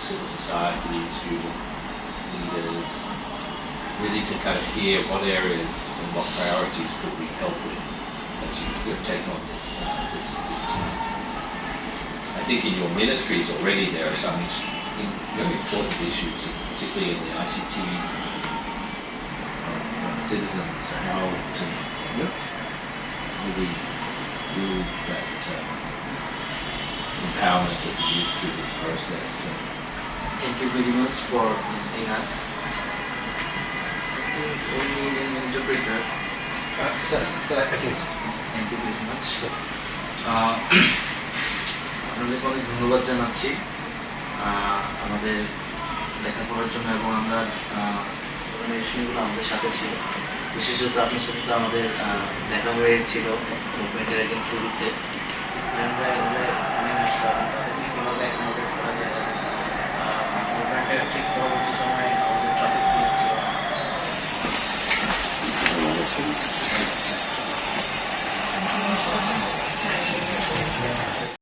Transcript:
civil society, student leaders, really to kind of hear what areas and what priorities could we help with as you you take on this, uh, this, this task. I think in your ministries already there are some in- very important issues, particularly in the ICT um, citizens, how to really build that um, empowerment of the youth through this process. And Thank you very much for visiting us. I think we need an interpreter. Uh, sir, sir, I can see. Thank you very much. Sir. আহ, আপনাদেরকে অনেক ধন্যবাদ জানাচ্ছি আমাদের লেখাপড়ার জন্য এবং আমরা অর্গানাইজেশনগুলো আমাদের সাথে ছিল বিশেষত আপনার সাথে তো আমাদের দেখা হয়েছিল মুভমেন্টের একদম শুরুতে watching.